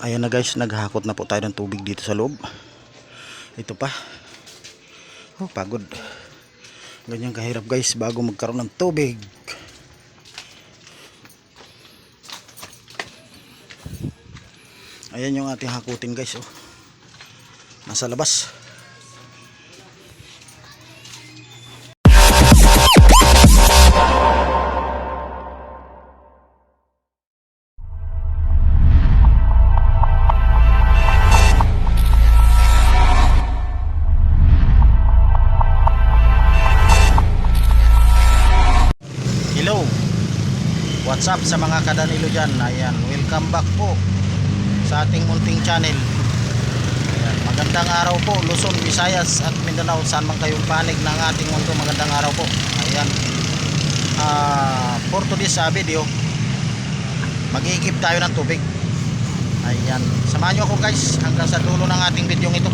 Ayan na guys, naghakot na po tayo ng tubig dito sa loob. Ito pa. Oh, pagod. Ganyan kahirap guys bago magkaroon ng tubig. Ayan yung ating hakutin guys. Oh. Nasa labas. What's sa mga kadanilo dyan? Ayan, welcome back po sa ating munting channel. Ayan, magandang araw po Luzon, Visayas at Mindanao saan man kayong panig ng ating mundo. Magandang araw po. Ayan. Ah, for today's ah, video, mag-iigib tayo ng tubig. Ayan. Samahan nyo ako guys hanggang sa dulo ng ating video ito.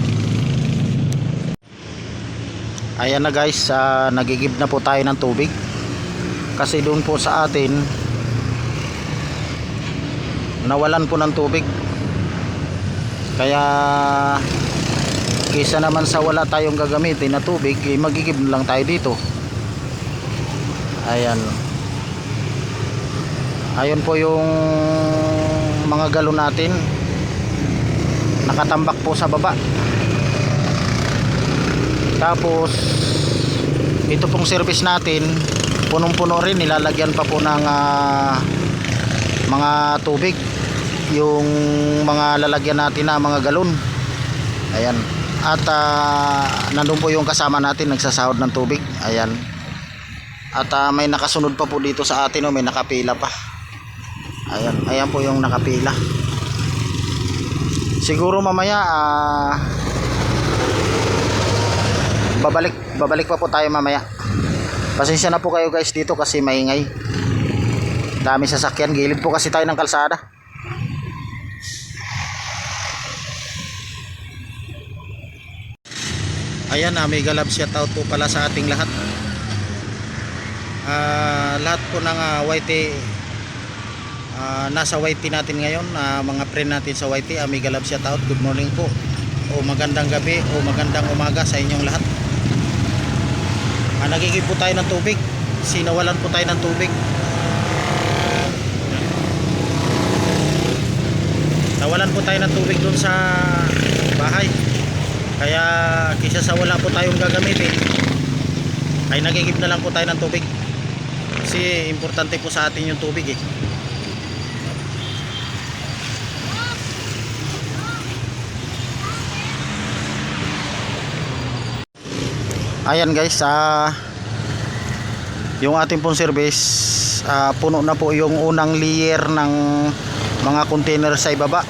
Ayan na guys, ah, nagigib na po tayo ng tubig kasi doon po sa atin nawalan po ng tubig. Kaya kisa naman sa wala tayong gagamitin na tubig eh, magigib lang tayo dito. Ayan. Ayun po yung mga galon natin. Nakatambak po sa baba. Tapos ito pong service natin punong-puno rin nilalagyan pa po ng ah, mga tubig yung mga lalagyan natin na mga galon. Ayan. At ah, nandun po yung kasama natin nagsasahod ng tubig. Ayan. At ah, may nakasunod pa po dito sa atin oh, may nakapila pa. Ayan. Ayan po yung nakapila. Siguro mamaya ah, babalik babalik pa po tayo mamaya. Pasensya na po kayo guys dito kasi maingay. Dami sasakyan, gilid po kasi tayo ng kalsada. Ayan na, mega love shout out po pala sa ating lahat. Ah, lahat po ng ah, YT ah, nasa YT natin ngayon, ah, mga friend natin sa YT, ah, mega love shout out. Good morning po. O magandang gabi o magandang umaga sa inyong lahat. Ah, nagigib po tayo ng tubig. Sinawalan po tayo ng tubig. Nawalan po tayo ng tubig doon sa bahay. Kaya kisa sa wala po tayong gagamitin, ay nagigib na lang po tayo ng tubig. Kasi importante po sa atin yung tubig eh. Ayan guys, ah yung ating pong service, ah, puno na po yung unang layer ng mga container sa ibaba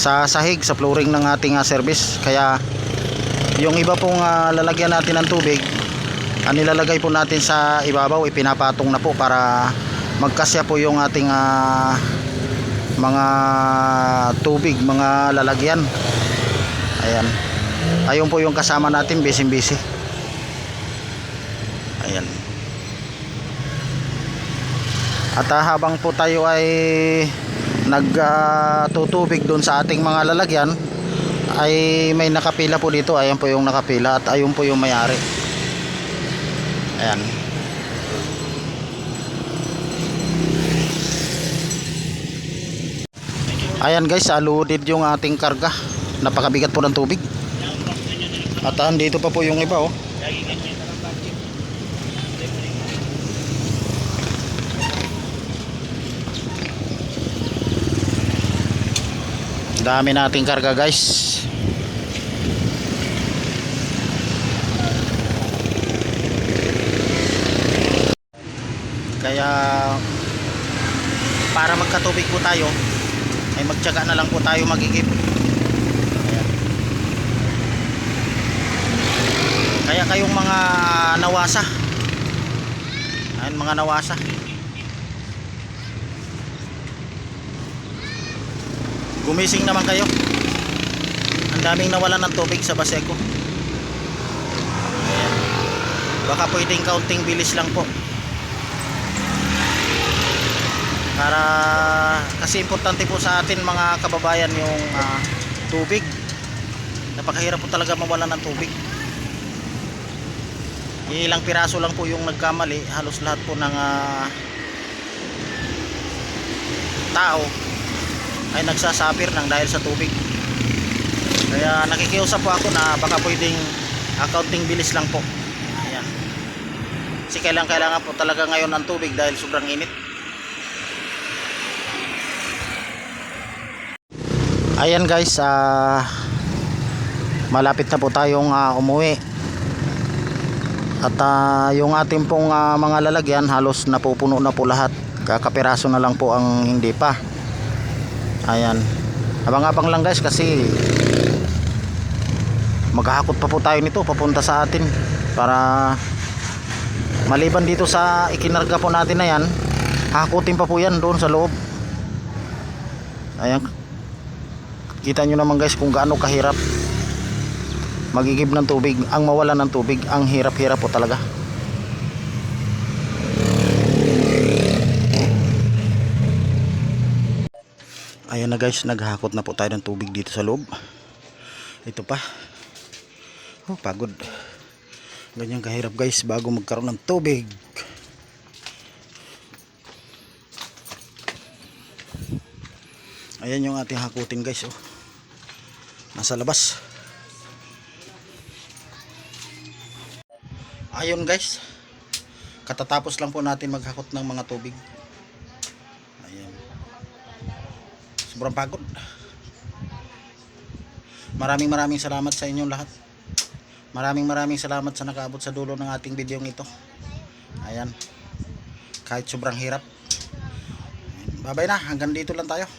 sa sahig, sa flooring ng ating ah, service. Kaya yung iba pong ah, lalagyan natin ng tubig, ang nilalagay po natin sa ibabaw, ipinapatong na po para magkasya po yung ating ah, mga tubig, mga lalagyan. Ayan. Ayun po yung kasama natin, busy-busy. Ayan. At ah, habang po tayo ay nagtutubig doon sa ating mga lalagyan, ay may nakapila po dito. Ayan po yung nakapila at ayun po yung may-ari. Ayan. Ayan guys, loaded yung ating karga. Napakabigat po ng tubig. At dito pa po yung iba oh. Dami nating karga guys. Kaya para magkatubig po tayo ay magtyaga na lang po tayo magigib. Ayan. Kaya kayong mga nawasa. Ayan mga nawasa. Gumising naman kayo. Ang daming nawalan ng tubig sa Baseco. Ayan. Baka pwedeng kaunting bilis lang po. Para kasi importante po sa atin mga kababayan yung ah, tubig napakahirap po talaga mawalan ng tubig ilang piraso lang po yung nagkamali halos lahat po ng ah, tao ay nagsasapir ng dahil sa tubig. Kaya nakikiusap po ako na baka pwedeng accounting bilis lang po. Ayan. Kasi kailangan kailangan po talaga ngayon ng tubig dahil sobrang init. Ayan guys ah malapit na po tayong ah, umuwi. At ah, yung ating pong ah, mga lalagyan halos napupuno na po lahat. Kakapiraso na lang po ang hindi pa ayan. Abang-abang lang guys kasi maghahakot pa po tayo nito papunta sa atin para maliban dito sa ikinarga po natin na yan hakutin pa po yan doon sa loob. Ayan. Kita nyo naman guys kung gaano kahirap magigib ng tubig ang mawala ng tubig ang hirap-hirap po talaga ayan na guys naghakot na po tayo ng tubig dito sa loob. Ito pa. Oh pagod. Ganyan kahirap guys bago magkaroon ng tubig. Ayan yung ating hakutin guys oh. Nasa labas. Ayun guys katatapos lang po natin maghakot ng mga tubig. Ayan sobrang pagod. Maraming maraming salamat sa inyong lahat. Maraming maraming salamat sa nakaabot sa dulo ng ating video ito. Ayan. Kahit sobrang hirap. Bye na. Hanggang dito lang tayo